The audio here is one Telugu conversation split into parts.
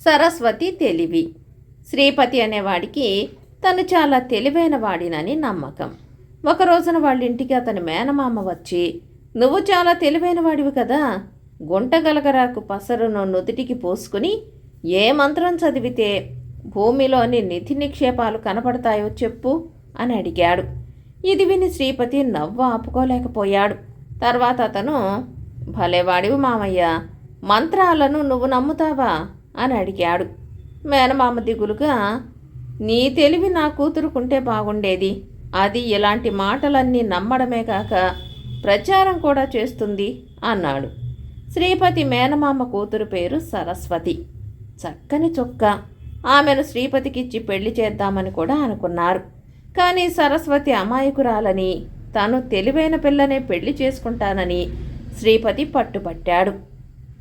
సరస్వతి తెలివి. శ్రీపతి అనేవాడికి తను చాలా తెలివైన వాడినని నమ్మకం. ఒక రోజున వాళ్ళ ఇంటికి అతని మేనమామ వచ్చి నువ్వు చాలా తెలివైన వాడివి కదా. గుంటగలగరాకు పసరును నుదుటికి పోసుకుని ఏ మంత్రం చదివితే భూమిలోని నిధి నిక్షేపాలు కనపడతాయో చెప్పు అని అడిగాడు. ఇది విని శ్రీపతి నవ్వు ఆపుకోలేకపోయాడు. తర్వాత అతను భలేవాడివి మామయ్య. మంత్రాలను నువ్వు నమ్ముతావా? అని అడిగాడు. మేనమామ దిగులుగా నీ తెలివి నా కూతురుకుంటే బాగుండేది. అది ఇలాంటి మాటలన్నీ నమ్మడమే కాక ప్రచారం కూడా చేస్తుంది అన్నాడు. శ్రీపతి మేనమామ కూతురు పేరు సరస్వతి. చక్కని చొక్క. ఆమెను శ్రీపతికిచ్చి పెళ్ళి చేద్దామని కూడా అనుకున్నారు. కానీ సరస్వతి అమాయకురాలని తను తెలివైన పిల్లనే పెళ్ళి చేసుకుంటానని శ్రీపతి పట్టుపట్టాడు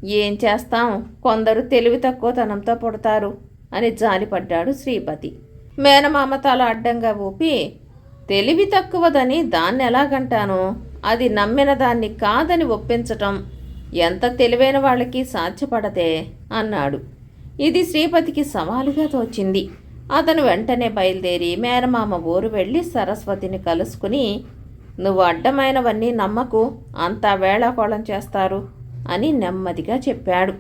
ఏం చేస్తాం? కొందరు తెలివి తక్కువతనంతో పుడతారు అని జాలిపడ్డాడు శ్రీపతి. మేనమామ తల అడ్డంగా ఊపి తెలివి తక్కువదని దాన్ని ఎలాగంటాను? అది నమ్మిన దాన్ని కాదని ఒప్పించటం ఎంత తెలివైన వాళ్ళకి సాధ్యపడదే అన్నాడు. ఇది శ్రీపతికి సవాలుగా తోచింది. అతను వెంటనే బయలుదేరి మేనమామ ఊరు వెళ్ళి సరస్వతిని కలుసుకుని నువ్వు అడ్డమైనవన్నీ నమ్మకు. అంతా వేళాకోళం చేస్తారు. అని నెమ్మదిగా చెప్పాడు.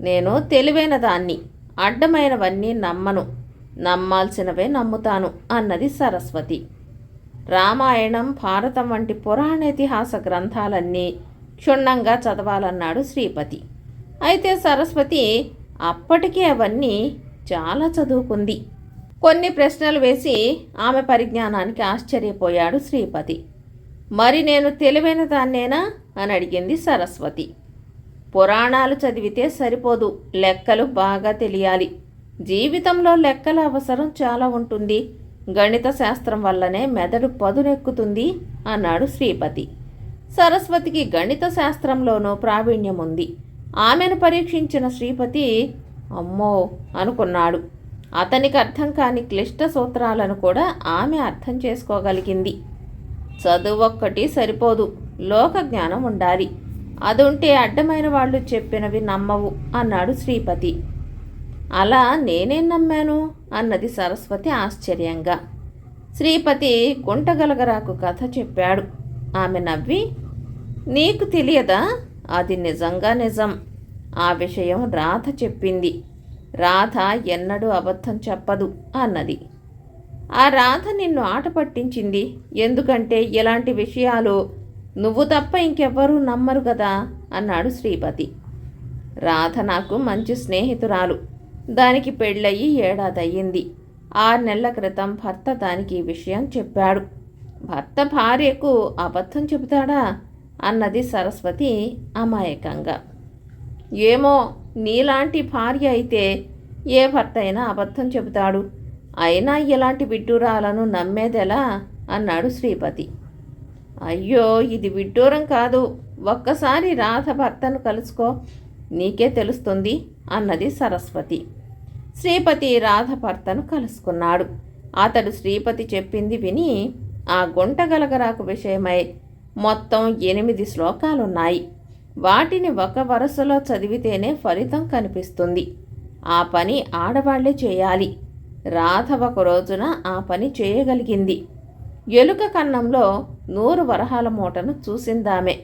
నేను తెలివైన దాన్ని అడ్డమైనవన్నీ నమ్మను. నమ్మాల్సినవే నమ్ముతాను అన్నది సరస్వతి. రామాయణం భారతం వంటి పురాణేతిహాస గ్రంథాలన్నీ క్షుణ్ణంగా చదవాలన్నాడు శ్రీపతి. అయితే సరస్వతి అప్పటికే అవన్నీ చాలా చదువుకుంది. కొన్ని ప్రశ్నలు వేసి ఆమె పరిజ్ఞానానికి ఆశ్చర్యపోయాడు శ్రీపతి. మరి నేను తెలివైన దాన్నేనా? అని అడిగింది సరస్వతి. పురాణాలు చదివితే సరిపోదు లెక్కలు బాగా తెలియాలి. జీవితంలో లెక్కల అవసరం చాలా ఉంటుంది. గణిత శాస్త్రం వల్లనే మెదడు పదునెక్కుతుంది అన్నాడు శ్రీపతి. సరస్వతికి గణిత శాస్త్రంలోనూ ప్రావీణ్యం ఉంది. ఆమెను పరీక్షించిన శ్రీపతి అమ్మో అనుకున్నాడు. అతనికి అర్థం కాని క్లిష్ట సూత్రాలను కూడా ఆమె అర్థం చేసుకోగలిగింది. చదువు ఒక్కటి సరిపోదు. లోక జ్ఞానం ఉండాలి. అది ఉంటే అడ్డమైన వాళ్ళు చెప్పినవి నమ్మవు అన్నాడు శ్రీపతి. అలా నేనేం నమ్మాను? అన్నది సరస్వతి ఆశ్చర్యంగా. శ్రీపతి గుంటగలగరాకు కథ చెప్పాడు. ఆమె నవ్వి నీకు తెలియదా? అది నిజంగా నిజం. ఆ విషయం రాధ చెప్పింది. రాధ ఎన్నడూ అబద్ధం చెప్పదు అన్నది. ఆ రాధ నిన్ను ఆట పట్టించింది. ఎందుకంటే ఇలాంటి విషయాలు నువ్వు తప్ప ఇంకెవ్వరూ నమ్మరు కదా అన్నాడు శ్రీపతి. రాధ నాకు మంచి స్నేహితురాలు. దానికి పెళ్ళయి ఏడాదయ్యింది. ఆరు నెలల క్రితం భర్త దానికి ఈ విషయం చెప్పాడు. భర్త భార్యకు అబద్ధం చెబుతాడా? అన్నది సరస్వతి అమాయకంగా. ఏమో నీలాంటి భార్య అయితే ఏ భర్త అయినా అబద్ధం చెబుతాడు. అయినా ఇలాంటి విడ్డూరాలను నమ్మేదెలా? అన్నాడు శ్రీపతి. అయ్యో ఇది విడ్డూరం కాదు. ఒక్కసారి రాధ భర్తను కలుసుకో. నీకే తెలుస్తుంది అన్నది సరస్వతి. శ్రీపతి రాధ భర్తను కలుసుకున్నాడు. అతడు శ్రీపతి చెప్పింది విని ఆ గుంటగలగరాకు విషయమై మొత్తం ఎనిమిది శ్లోకాలున్నాయి. వాటిని ఒక వరుసలో చదివితేనే ఫలితం కనిపిస్తుంది. ఆ పని ఆడవాళ్ళే చేయాలి. రాధ ఒక రోజున ఆ పని చేయగలిగింది. ఎలుక కన్నంలో నూరు వరహాల మూటను చూసిందామె.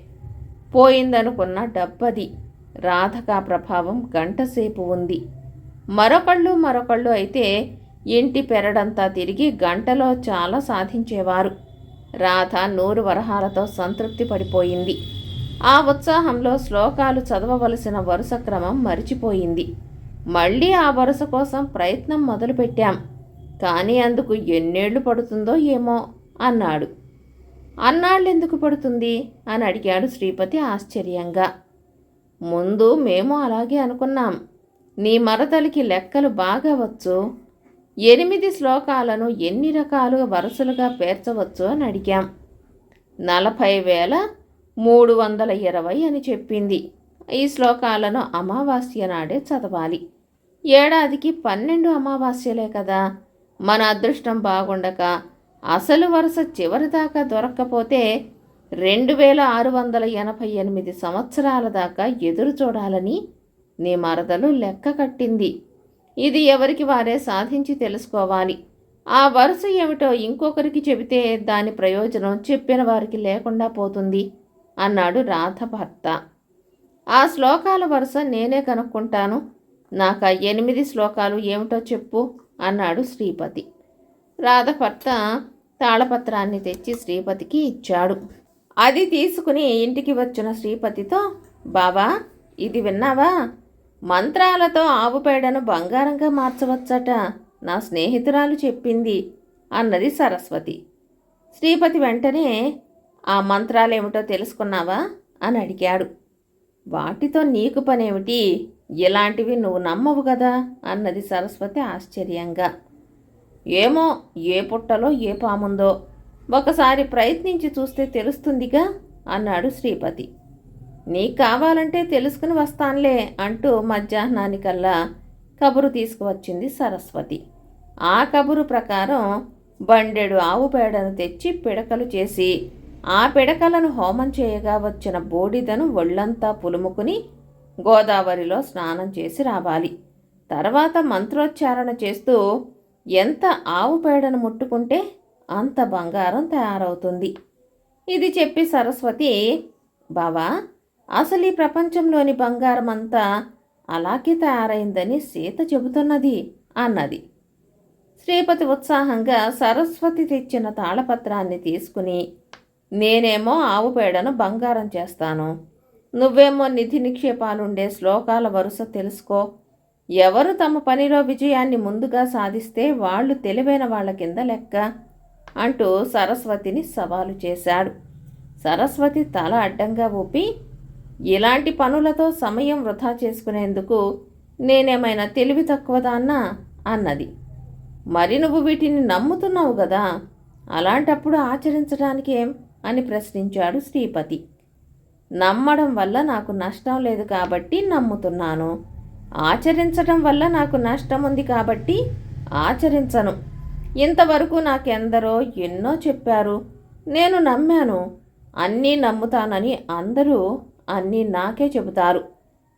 పోయిందనుకున్న డబ్బది. రాధకా ప్రభావం గంటసేపు ఉంది. మరొకళ్ళు మరొకళ్ళు అయితే ఇంటి పెరడంతా తిరిగి గంటలో చాలా సాధించేవారు. రాధ నూరు వరహాలతో సంతృప్తి పడిపోయింది. ఆ ఉత్సాహంలో శ్లోకాలు చదవవలసిన వరుస క్రమం మరిచిపోయింది. మళ్ళీ ఆ వరుస కోసం ప్రయత్నం మొదలుపెట్టాం. కానీ అందుకు ఎన్నేళ్ళు పడుతుందో ఏమో అన్నాడు. అన్నాళ్ళెందుకు పడుతుంది? అని అడిగాడు శ్రీపతి ఆశ్చర్యంగా. ముందు మేము అలాగే అనుకున్నాం. నీ మరదలికి లెక్కలు బాగా వచ్చు. ఎనిమిది శ్లోకాలను ఎన్ని రకాలుగా వరుసలుగా పేర్చవచ్చు అని అడిగాం. నలభై వేల మూడు వందల ఇరవై అని చెప్పింది. ఈ శ్లోకాలను అమావాస్య నాడే చదవాలి. ఏడాదికి పన్నెండు అమావాస్యలే కదా. మన అదృష్టం బాగుండక అసలు వరుస చివరి దాకా దొరక్కపోతే రెండు వేల ఆరు వందల ఎనభై ఎనిమిది సంవత్సరాల దాకా ఎదురు చూడాలని నీ మరదలు లెక్క కట్టింది. ఇది ఎవరికి వారే సాధించి తెలుసుకోవాలి. ఆ వరుస ఏమిటో ఇంకొకరికి చెబితే దాని ప్రయోజనం చెప్పిన వారికి లేకుండా పోతుంది అన్నాడు రాధ భర్త. ఆ శ్లోకాల వరుస నేనే కనుక్కుంటాను. నాకు ఆ ఎనిమిది శ్లోకాలు ఏమిటో చెప్పు అన్నాడు శ్రీపతి. రాధ భర్త తాళపత్రాన్ని తెచ్చి శ్రీపతికి ఇచ్చాడు. అది తీసుకుని ఇంటికి వచ్చిన శ్రీపతితో బావా ఇది విన్నావా? మంత్రాలతో ఆవు పేడను బంగారంగా మార్చవచ్చట. నా స్నేహితురాలు చెప్పింది అన్నది సరస్వతి. శ్రీపతి వెంటనే ఆ మంత్రాలేమిటో తెలుసుకున్నావా? అని అడిగాడు. వాటితో నీకు పనేమిటి? ఇలాంటివి నువ్వు నమ్మవు కదా? అన్నది సరస్వతి ఆశ్చర్యంగా. ఏమో ఏ పుట్టలో ఏ పాముందో ఒకసారి ప్రయత్నించి చూస్తే తెలుస్తుందిగా అన్నాడు శ్రీపతి. నీకు కావాలంటే తెలుసుకుని వస్తానులే అంటూ మధ్యాహ్నానికల్లా కబురు తీసుకువచ్చింది సరస్వతి. ఆ కబురు ప్రకారం బండెడు ఆవు పేడను తెచ్చి పిడకలు చేసి ఆ పిడకలను హోమం చేయగా వచ్చిన బూడిదను ఒళ్ళంతా పులుముకుని గోదావరిలో స్నానం చేసి రావాలి. తర్వాత మంత్రోచ్చారణ చేస్తూ ఎంత ఆవు పేడను ముట్టుకుంటే అంత బంగారం తయారవుతుంది. ఇది చెప్పి సరస్వతి బావా అసలు ఈ ప్రపంచంలోని బంగారం అంతా అలాగే తయారైందని సీత చెబుతున్నది అన్నది. శ్రీపతి ఉత్సాహంగా సరస్వతి తెచ్చిన తాళపత్రాన్ని తీసుకుని నేనేమో ఆవు పేడను బంగారం చేస్తాను. నువ్వేమో నిధి నిక్షేపాలుండే శ్లోకాల వరుస తెలుసుకో. ఎవరు తమ పనిలో విజయాన్ని ముందుగా సాధిస్తే వాళ్ళు తెలివైన వాళ్ళ కింద లెక్క? అంటూ సరస్వతిని సవాలు చేశాడు. సరస్వతి తల అడ్డంగా ఊపి ఇలాంటి పనులతో సమయం వృధా చేసుకునేందుకు నేనేమైనా తెలివి తక్కువదాన్నా అన్నది. మరి నువ్వు వీటిని నమ్ముతున్నావు కదా అలాంటప్పుడు ఆచరించడానికి? ఏం అని ప్రశ్నించాడు శ్రీపతి. నమ్మడం వల్ల నాకు నష్టం లేదు కాబట్టి నమ్ముతున్నాను. ఆచరించడం వల్ల నాకు నష్టం ఉంది కాబట్టి ఆచరించను. ఇంతవరకు నాకెందరో ఎన్నో చెప్పారు. నేను నమ్మాను. అన్నీ నమ్ముతానని అందరూ అన్నీ నాకే చెబుతారు.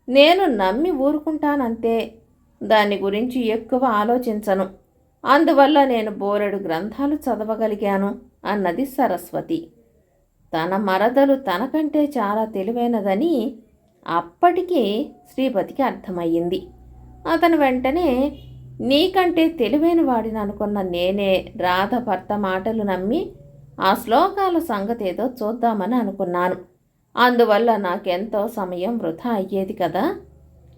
నేను నమ్మి ఊరుకుంటానంతే. దాని గురించి ఎక్కువ ఆలోచించను. అందువల్ల నేను బోరెడు గ్రంథాలు చదవగలిగాను అన్నది సరస్వతి. తన మరదలు తనకంటే చాలా తెలివైనదని అప్పటికే శ్రీపతికి అర్థమయ్యింది. అతను వెంటనే నీకంటే తెలివైన వాడిని అనుకున్న నేనే రాధ భర్త మాటలు నమ్మి ఆ శ్లోకాల సంగతి ఏదో చూద్దామని అనుకున్నాను. అందువల్ల నాకెంతో సమయం వృధా అయ్యేది కదా?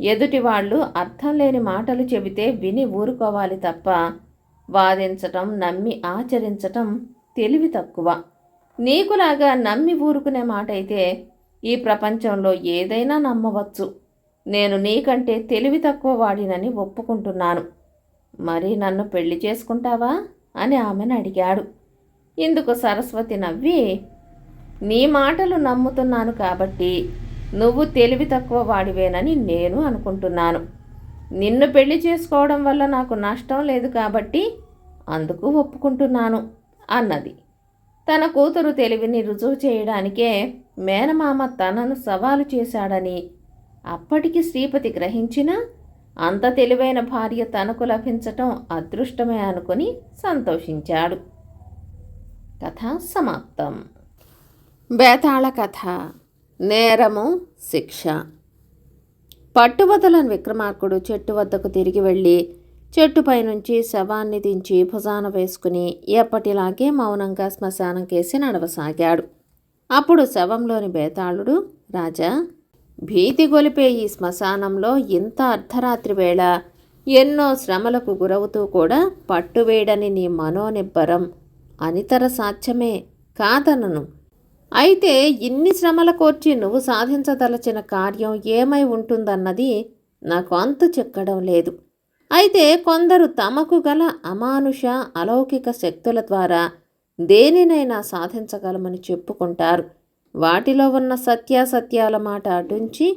ఎదుటి వాళ్ళు అర్థం లేని మాటలు చెబితే విని ఊరుకోవాలి తప్ప వాదించటం నమ్మి ఆచరించటం తెలివి తక్కువ. నీకులాగా నమ్మి ఊరుకునే మాట అయితే ఈ ప్రపంచంలో ఏదైనా నమ్మవచ్చు. నేను నీకంటే తెలివి తక్కువ వాడినని ఒప్పుకుంటున్నాను. మరి నన్ను పెళ్ళి చేసుకుంటావా? అని ఆమెను అడిగాడు. ఇందుకు సరస్వతి నవ్వి నీ మాటలు నమ్ముతున్నాను కాబట్టి నువ్వు తెలివి తక్కువ వాడివేనని నేను అనుకుంటున్నాను. నిన్ను పెళ్ళి చేసుకోవడం వల్ల నాకు నష్టం లేదు కాబట్టి అందుకు ఒప్పుకుంటున్నాను అన్నది. తన కూతురు తెలివిని రుజువు చేయడానికే మేనమామ తనను సవాలు చేశాడని అప్పటికి శ్రీపతి గ్రహించినా అంత తెలివైన భార్య తనకు లభించటం అదృష్టమే అనుకుని సంతోషించాడు. కథ సమాప్తం. బేతాళ కథ. నేరము శిక్ష. పట్టువదలని విక్రమార్కుడు చెట్టు వద్దకు తిరిగి వెళ్ళి చెట్టుపై నుంచి శవాన్ని దించి భుజాన వేసుకుని ఎప్పటిలాగే మౌనంగా శ్మశానం కేసి నడవసాగాడు. అప్పుడు శవంలోని బేతాళుడు రాజా భీతి గొలిపే ఈ శ్మశానంలో ఇంత అర్ధరాత్రి వేళ ఎన్నో శ్రమలకు గురవుతూ కూడా పట్టువేడని నీ మనోనిబ్బరం అనితర సాధ్యమే కాదనను. అయితే ఇన్ని శ్రమల కోర్చి నువ్వు సాధించదలచిన కార్యం ఏమై ఉంటుందన్నది నాకు అంతు చెక్కడం లేదు. అయితే కొందరు తమకు గల అమానుష అలౌకిక శక్తుల ద్వారా దేనినైనా సాధించగలమని చెప్పుకుంటారు. వాటిలో ఉన్న సత్యాసత్యాల మాట అటుంచి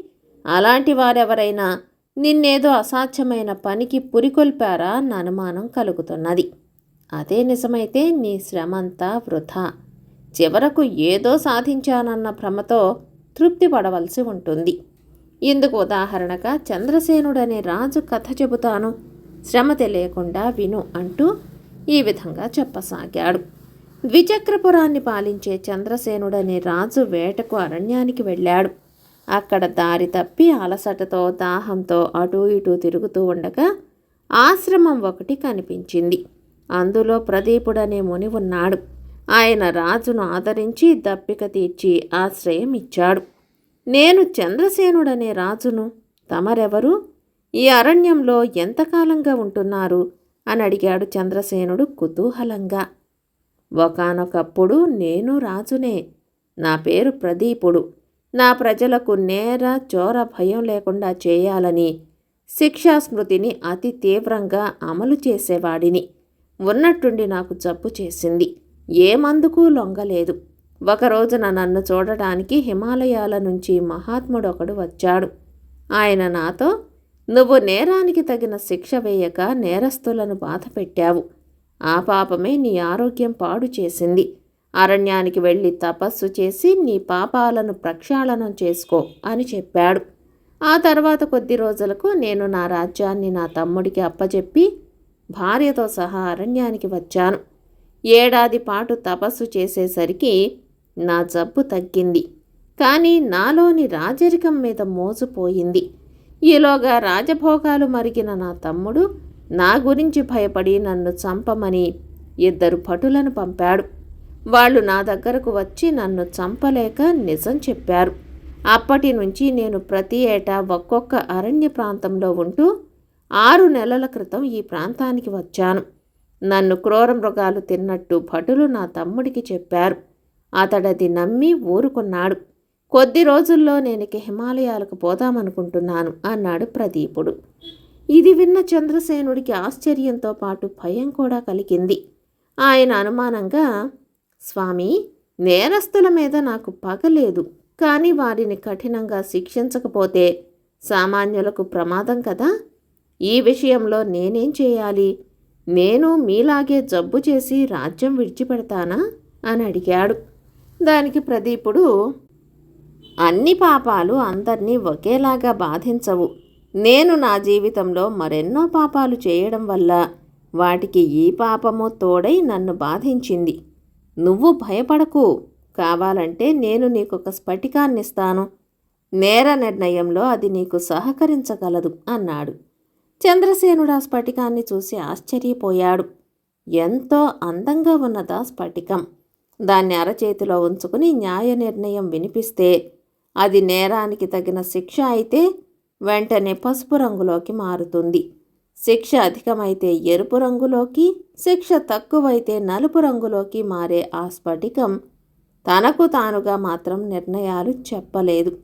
అలాంటి వారెవరైనా నిన్నేదో అసాధ్యమైన పనికి పురికొల్పారా అన్న అనుమానం కలుగుతున్నది. అదే నిజమైతే నీ శ్రమంతా వృధా. చివరకు ఏదో సాధించానన్న భ్రమతో తృప్తి పడవలసి ఉంటుంది. ఇందుకు ఉదాహరణగా చంద్రసేనుడనే రాజు కథ చెబుతాను. శ్రమ తెలియకుండా విను అంటూ ఈ విధంగా చెప్పసాగాడు. ద్విచక్రపురాన్ని పాలించే చంద్రసేనుడనే రాజు వేటకు అరణ్యానికి వెళ్ళాడు. అక్కడ దారి తప్పి అలసటతో దాహంతో అటూ ఇటూ తిరుగుతూ ఉండగా ఆశ్రమం ఒకటి కనిపించింది. అందులో ప్రదీపుడనే ముని ఉన్నాడు ఆయన రాజును ఆదరించి దప్పిక తీర్చి ఆశ్రయం ఇచ్చాడు నేను చంద్రసేనుడనే రాజును తమరెవరు? ఈ అరణ్యంలో ఎంతకాలంగా ఉంటున్నారు? అని అడిగాడు చంద్రసేనుడు కుతూహలంగా. ఒకానొకప్పుడు నేను రాజునే. నా పేరు ప్రదీపుడు. నా ప్రజలకు నేర చోర భయం లేకుండా చేయాలని శిక్షాస్మృతిని అతి తీవ్రంగా అమలు చేసేవాడిని. ఉన్నట్టుండి నాకు జబ్బు చేసింది. ఏ మందుకు లొంగలేదు. ఒకరోజున నన్ను చూడటానికి హిమాలయాల నుంచి మహాత్ముడు ఒకడు వచ్చాడు. ఆయన నాతో నువ్వు నేరానికి తగిన శిక్ష వేయక నేరస్తులను బాధ పెట్టావు. ఆ పాపమే నీ ఆరోగ్యం పాడు చేసింది. అరణ్యానికి వెళ్ళి తపస్సు చేసి నీ పాపాలను ప్రక్షాళనం చేసుకో అని చెప్పాడు. ఆ తర్వాత కొద్ది రోజులకు నేను నా రాజ్యాన్ని నా తమ్ముడికి అప్పచెప్పి భార్యతో సహా అరణ్యానికి వచ్చాను. ఏడాది పాటు తపస్సు చేసేసరికి నా జబ్బు తగ్గింది. కానీ నాలోని రాజరికం మీద మోజుపోయింది ఈలోగా రాజభోగాలు మరిగిన నా తమ్ముడు నా గురించి భయపడి నన్ను చంపమని ఇద్దరు భటులను పంపాడు. వాళ్ళు నా దగ్గరకు వచ్చి నన్ను చంపలేక నిజం చెప్పారు. అప్పటి నుంచి నేను ప్రతి ఏటా ఒక్కొక్క అరణ్య ప్రాంతంలో ఉంటూ ఆరు నెలల క్రితం ఈ ప్రాంతానికి వచ్చాను. నన్ను క్రూర మృగాలు తిన్నట్టు భటులు నా తమ్ముడికి చెప్పారు. అతడది నమ్మి ఊరుకున్నాడు. కొద్ది రోజుల్లో నేను హిమాలయాలకు పోదామనుకుంటున్నాను అన్నాడు ప్రదీపుడు. ఇది విన్న చంద్రసేనుడికి ఆశ్చర్యంతో పాటు భయం కూడా కలిగింది. ఆయన అనుమానంగా స్వామి నేరస్తుల మీద నాకు పగలేదు కానీ వారిని కఠినంగా శిక్షించకపోతే సామాన్యులకు ప్రమాదం కదా? ఈ విషయంలో నేనేం చేయాలి? నేను మీలాగే జబ్బు చేసి రాజ్యం విడిచిపెడతానా? అని అడిగాడు. దానికి ప్రదీపుడు అన్ని పాపాలు అందరినీ ఒకేలాగా బాధించవు. నేను నా జీవితంలో మరెన్నో పాపాలు చేయడం వల్ల వాటికి ఈ పాపము తోడై నన్ను బాధించింది. నువ్వు భయపడకు. కావాలంటే నేను నీకొక స్ఫటికాన్నిస్తాను. నేర నిర్ణయంలో అది నీకు సహకరించగలదు అన్నాడు. చంద్రసేనుడు ఆ స్ఫటికాన్ని చూసి ఆశ్చర్యపోయాడు. ఎంతో అందంగా ఉన్నదా స్ఫటికం? దాన్ని అరచేతిలో ఉంచుకుని న్యాయ నిర్ణయం వినిపిస్తే అది నేరానికి తగిన శిక్ష అయితే వెంటనే పసుపు రంగులోకి మారుతుంది. శిక్ష అధికమైతే ఎరుపు రంగులోకి శిక్ష తక్కువైతే నలుపు రంగులోకి మారే ఆ స్ఫటికం తనకు తానుగా మాత్రం నిర్ణయాలు చెప్పలేదు.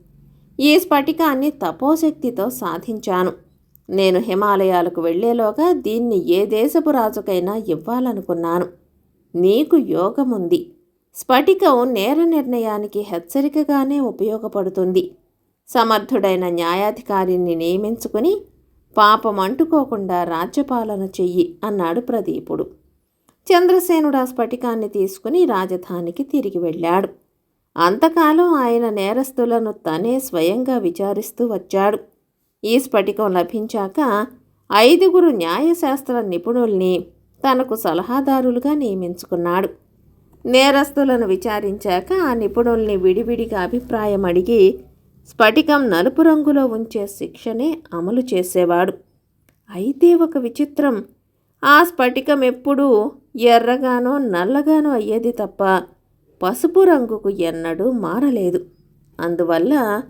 ఈ స్ఫటికాన్ని తపోశక్తితో సాధించాను. నేను హిమాలయాలకు వెళ్ళేలోగా దీన్ని ఏ దేశపు రాజుకైనా ఇవ్వాలనుకున్నాను. నీకు యోగముంది. స్ఫటికం నేర నిర్ణయానికి హెచ్చరికగానే ఉపయోగపడుతుంది. సమర్థుడైన న్యాయాధికారిని నియమించుకుని పాపం అంటుకోకుండా రాజ్యపాలన చెయ్యి అన్నాడు ప్రదీపుడు. చంద్రసేనుడు ఆ స్ఫటికాన్ని తీసుకుని రాజధానికి తిరిగి వెళ్ళాడు. అంతకాలం ఆయన నేరస్తులను తనే స్వయంగా విచారిస్తూ వచ్చాడు. ఈ స్ఫటికం లభించాక ఐదుగురు న్యాయశాస్త్ర నిపుణుల్ని తనకు సలహాదారులుగా నియమించుకున్నాడు. నేరస్తులను విచారించాక ఆ నిపుణుల్ని విడివిడిగా అభిప్రాయం అడిగి స్ఫటికం నలుపు రంగులో ఉంచే శిక్షనే అమలు చేసేవాడు. అయితే ఒక విచిత్రం. ఆ స్ఫటికం ఎప్పుడూ ఎర్రగానో నల్లగానో అయ్యేది తప్ప పసుపు రంగుకు ఎన్నడూ మారలేదు. అందువల్ల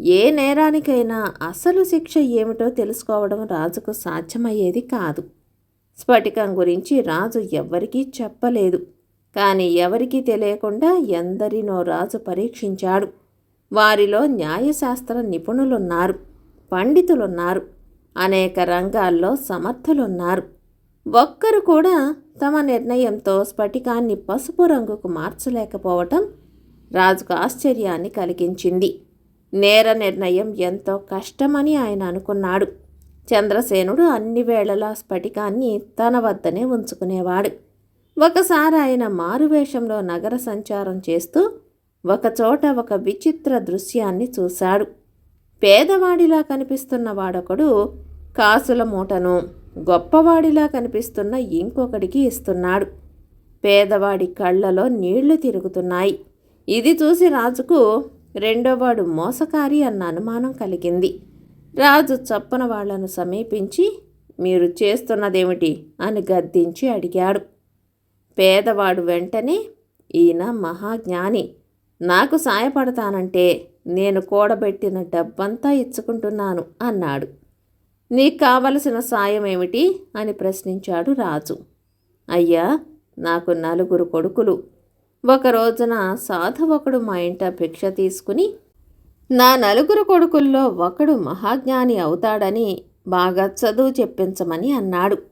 ఏ నేరానికైనా అసలు శిక్ష ఏమిటో తెలుసుకోవడం రాజుకు సాధ్యమయ్యేది కాదు. స్ఫటికం గురించి రాజు ఎవ్వరికీ చెప్పలేదు. కానీ ఎవరికీ తెలియకుండా ఎందరినో రాజు పరీక్షించాడు. వారిలో న్యాయశాస్త్ర నిపుణులున్నారు పండితులున్నారు అనేక రంగాల్లో సమర్థులున్నారు. ఒక్కరు కూడా తమ నిర్ణయంతో స్ఫటికాన్ని పసుపు రంగుకు మార్చలేకపోవటం రాజుకు ఆశ్చర్యాన్ని కలిగించింది. నేర నిర్ణయం ఎంతో కష్టమని ఆయన అనుకున్నాడు. చంద్రసేనుడు అన్ని వేళలా స్ఫటికాన్ని తన వద్దనే ఉంచుకునేవాడు. ఒకసారి ఆయన మారువేషంలో నగర సంచారం చేస్తూ ఒకచోట ఒక విచిత్ర దృశ్యాన్ని చూశాడు. పేదవాడిలా కనిపిస్తున్న వాడొకడు కాసుల మూటను గొప్పవాడిలా కనిపిస్తున్న ఇంకొకడికి ఇస్తున్నాడు. పేదవాడి కళ్ళలో నీళ్ళు తిరుగుతున్నాయి. ఇది చూసి రాజుకు రెండోవాడు మోసకారి అన్న అనుమానం కలిగింది. రాజు చప్పున వాళ్ళను సమీపించి మీరు చేస్తున్నదేమిటి? అని గద్దించి అడిగాడు. పేదవాడు వెంటనే ఈయన మహాజ్ఞాని. నాకు సాయపడతానంటే నేను కూడబెట్టిన డబ్బంతా ఇచ్చుకుంటున్నాను అన్నాడు. నీకు కావలసిన సాయం ఏమిటి? అని ప్రశ్నించాడు రాజు. అయ్యా నాకు నలుగురు కొడుకులు. ఒక రోజున సాధు ఒకడు మా ఇంట భిక్ష తీసుకుని నా నలుగురు కొడుకుల్లో ఒకడు మహాజ్ఞాని అవుతాడని బాగా చదువు చెప్పించమని అన్నాడు.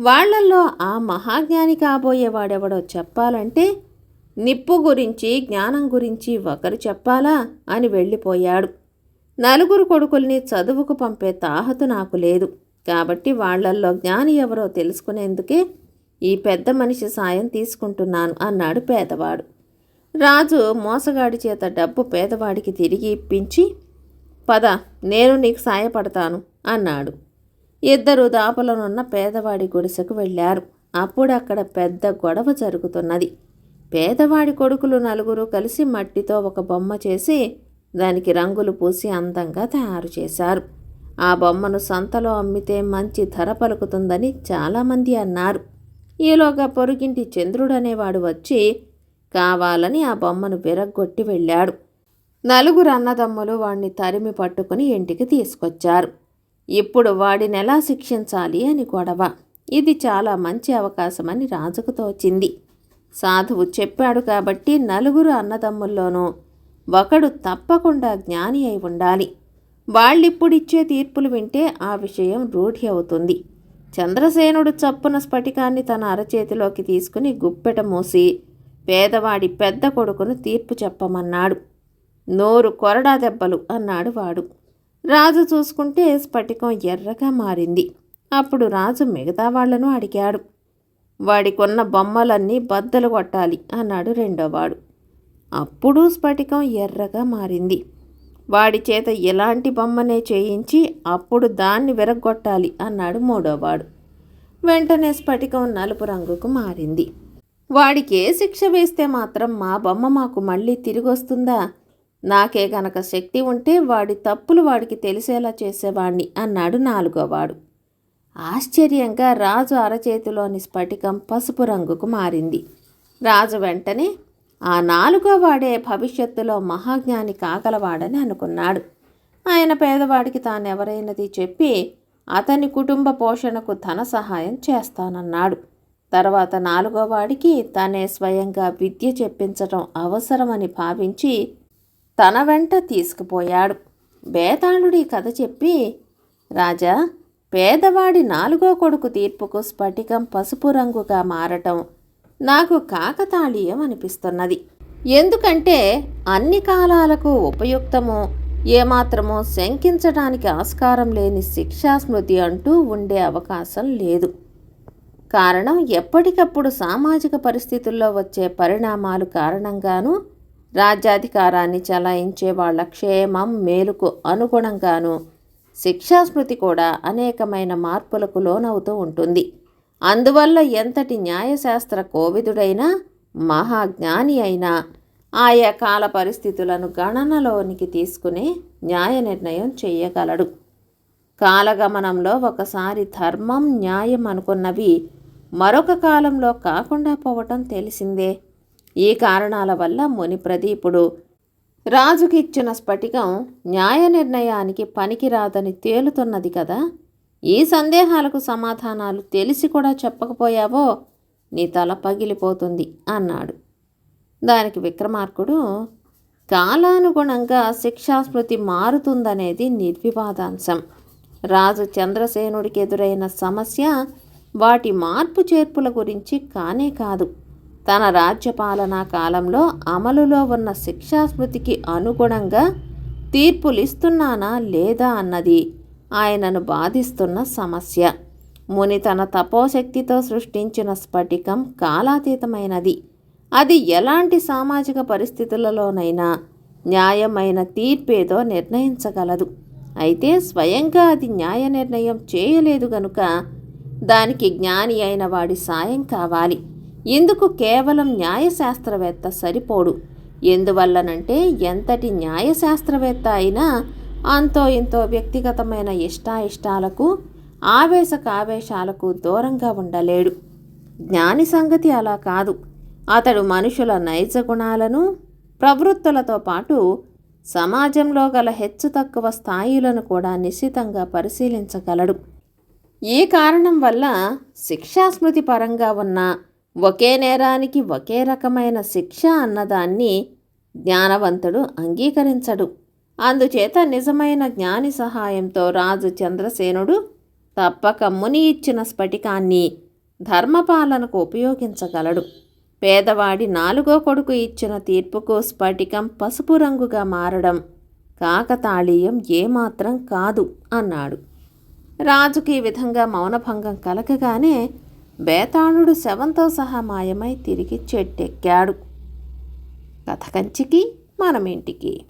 వాళ్ళల్లో ఆ మహాజ్ఞాని కాబోయేవాడెవడో చెప్పాలంటే నిప్పు గురించి జ్ఞానం గురించి ఒకరు చెప్పాలా అని వెళ్ళిపోయాడు. నలుగురు కొడుకుల్ని చదువుకు పంపే తాహతు నాకు లేదు. కాబట్టి వాళ్ళల్లో జ్ఞాని ఎవరో తెలుసుకునేందుకే ఈ పెద్ద మనిషి సాయం తీసుకుంటున్నాను అన్నాడు పేదవాడు. రాజు మోసగాడి చేత డబ్బు పేదవాడికి తిరిగి ఇప్పించి పద నేను నీకు సాయపడతాను అన్నాడు. ఇద్దరు దాపలనున్న పేదవాడి గుడిసెకు వెళ్ళారు. అప్పుడు అక్కడ పెద్ద గొడవ జరుగుతున్నది. పేదవాడి కొడుకులు నలుగురు కలిసి మట్టితో ఒక బొమ్మ చేసి దానికి రంగులు పూసి అందంగా తయారు చేశారు. ఆ బొమ్మను సంతలో అమ్మితే మంచి ధర పలుకుతుందని చాలామంది అన్నారు. ఈలోగా పొరుగింటి చంద్రుడనేవాడు వచ్చి కావాలని ఆ బొమ్మను విరగ్గొట్టి వెళ్ళాడు. నలుగురు అన్నదమ్ములు వాణ్ణి తరిమి పట్టుకుని ఇంటికి తీసుకొచ్చారు. ఇప్పుడు వాడిని ఎలా శిక్షించాలి అని గొడవ. ఇది చాలా మంచి అవకాశమని రాజుకు తోచింది. సాధువు చెప్పాడు కాబట్టి నలుగురు అన్నదమ్ముల్లోనూ ఒకడు తప్పకుండా జ్ఞాని అయి ఉండాలి. వాళ్ళిప్పుడిచ్చే తీర్పులు వింటే ఆ విషయం రూఢి అవుతుంది. చంద్రసేనుడు చప్పున స్ఫటికాన్ని తన అరచేతిలోకి తీసుకుని గుప్పెట మూసి పేదవాడి పెద్ద కొడుకును తీర్పు చెప్పమన్నాడు. నోరు కొరడా దెబ్బలు అన్నాడు వాడు. రాజు చూసుకుంటే స్ఫటికం ఎర్రగా మారింది. అప్పుడు రాజు మిగతా వాళ్ళను అడిగాడు. వాడికొన్న బొమ్మలన్నీ బద్దలు కొట్టాలి అన్నాడు రెండోవాడు. అప్పుడు స్ఫటికం ఎర్రగా మారింది. వాడి చేత ఎలాంటి బొమ్మనే చేయించి అప్పుడు దాన్ని విరగొట్టాలి అన్నాడు మూడోవాడు. వెంటనే స్ఫటికం నలుపు రంగుకు మారింది. వాడికి ఏ శిక్ష వేస్తే మాత్రం మా బొమ్మ మాకు మళ్ళీ తిరిగి వస్తుందా నాకే గనక శక్తి ఉంటే వాడి తప్పులు వాడికి తెలిసేలా చేసేవాణ్ణి అన్నాడు నాలుగోవాడు. ఆశ్చర్యంగా రాజు అరచేతిలోని స్ఫటికం పసుపు రంగుకు మారింది. రాజు వెంటనే ఆ నాలుగో వాడే భవిష్యత్తులో మహాజ్ఞాని కాగలవాడని అనుకున్నాడు. ఆయన పేదవాడికి తానెవరైనది చెప్పి అతని కుటుంబ పోషణకు ధన సహాయం చేస్తానన్నాడు. తర్వాత నాలుగోవాడికి తనే స్వయంగా విద్య చెప్పించటం అవసరమని భావించి తన వెంట తీసుకుపోయాడు. బేతాళుడి కథ చెప్పి రాజా పేదవాడి నాలుగో కొడుకు తీర్పుకు స్ఫటికం పసుపు రంగుగా మారటం నాకు కాకతాళీయం అనిపిస్తున్నది. ఎందుకంటే అన్ని కాలాలకు ఉపయుక్తము ఏమాత్రమో శంకించడానికి ఆస్కారం లేని శిక్షా స్మృతి అంటూ ఉండే అవకాశం లేదు. కారణం ఎప్పటికప్పుడు సామాజిక పరిస్థితుల్లో వచ్చే పరిణామాలు కారణంగాను రాజ్యాధికారాన్ని చలాయించే వాళ్ళ క్షేమం మేలుకు అనుగుణంగాను శిక్షాస్మృతి కూడా అనేకమైన మార్పులకు లోనవుతూ ఉంటుంది. అందువల్ల ఎంతటి న్యాయశాస్త్ర కోవిదుడైనా మహాజ్ఞాని అయినా ఆయా కాల పరిస్థితులను గణనలోనికి తీసుకుని న్యాయ నిర్ణయం చేయగలడు కాలగమనంలో ఒకసారి ధర్మం న్యాయం అనుకున్నవి మరొక కాలంలో కాకుండా పోవటం తెలిసిందే. ఈ కారణాల వల్ల ముని ప్రదీపుడు రాజుకిచ్చిన స్ఫటికం న్యాయ నిర్ణయానికి పనికిరాదని తేలుతున్నది కదా. ఈ సందేహాలకు సమాధానాలు తెలిసి కూడా చెప్పకపోయావో నీ తల పగిలిపోతుంది అన్నాడు. దానికి విక్రమార్కుడు కాలానుగుణంగా శిక్షాస్మృతి మారుతుందనేది నిర్వివాదాంశం. రాజు చంద్రసేనుడికి ఎదురైన సమస్య వాటి మార్పు చేర్పుల గురించి కానే కాదు. తన రాజ్యపాలనా కాలంలో అమలులో ఉన్న శిక్షాస్మృతికి అనుగుణంగా తీర్పులిస్తున్నానా లేదా అన్నది ఆయనను బాధిస్తున్న సమస్య. ముని తన తపోశక్తితో సృష్టించిన స్ఫటికం కాలాతీతమైనది. అది ఎలాంటి సామాజిక పరిస్థితులలోనైనా న్యాయమైన తీర్పేదో నిర్ణయించగలదు. అయితే స్వయంగా అది న్యాయ నిర్ణయం చేయలేదు గనుక దానికి జ్ఞాని అయిన వాడి సాయం కావాలి. ఇందుకు కేవలం న్యాయశాస్త్రవేత్త సరిపోడు? ఎందువల్లనంటే ఎంతటి న్యాయశాస్త్రవేత్త అయినా అంతో ఇంతో వ్యక్తిగతమైన ఇష్టాయిష్టాలకు ఆవేశకావేశాలకు దూరంగా ఉండలేడు. జ్ఞాని సంగతి అలా కాదు. అతడు మనుషుల నైజ గుణాలను ప్రవృత్తులతో పాటు సమాజంలో గల హెచ్చు తక్కువ స్థాయిలను కూడా నిశ్చితంగా పరిశీలించగలడు. ఈ కారణం వల్ల శిక్షాస్మృతి పరంగా ఉన్న ఒకే నేరానికి ఒకే రకమైన శిక్ష అన్నదాన్ని జ్ఞానవంతుడు అంగీకరించడు. అందుచేత నిజమైన జ్ఞాని సహాయంతో రాజు చంద్రసేనుడు తప్పక ముని ఇచ్చిన స్ఫటికాన్ని ధర్మపాలనకు ఉపయోగించగలడు. పేదవాడి నాలుగో కొడుకు ఇచ్చిన తీర్పుకు స్ఫటికం పసుపు రంగుగా మారడం కాకతాళీయం ఏమాత్రం కాదు అన్నాడు. రాజుకి ఈ విధంగా మౌనభంగం కలగగానే బేతాళుడు శవంతో సహా మాయమై తిరిగి చెట్టెక్కాడు. కథ కంచికి మనమింటికి?